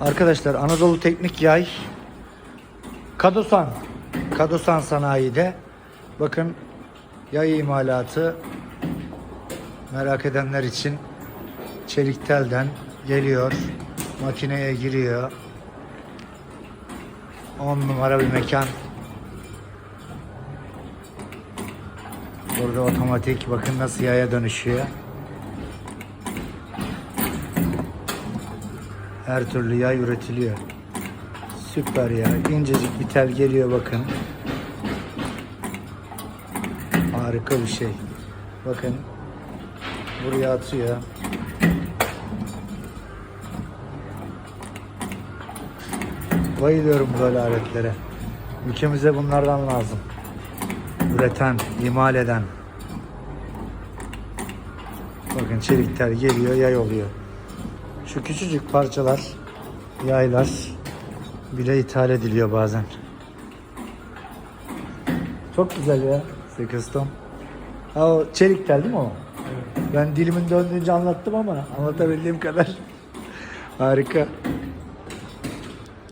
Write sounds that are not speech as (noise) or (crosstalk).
Arkadaşlar Anadolu Teknik Yay Kadosan Kadosan sanayide. Bakın yay imalatı merak edenler için çelik telden geliyor makineye giriyor. 10 numara bir mekan. Burada otomatik bakın nasıl yaya dönüşüyor her türlü yay üretiliyor süper ya incecik bir tel geliyor bakın harika bir şey bakın buraya atıyor Bayılıyorum böyle aletlere. Ülkemize bunlardan lazım. Üreten, imal eden. Bakın çelikler geliyor, yay oluyor. Şu küçücük parçalar, yaylar bile ithal ediliyor bazen. Çok güzel ya. Sekostom. Ha o çelik tel değil mi o? Ben dilimin döndüğünce anlattım ama anlatabildiğim kadar. (laughs) Harika.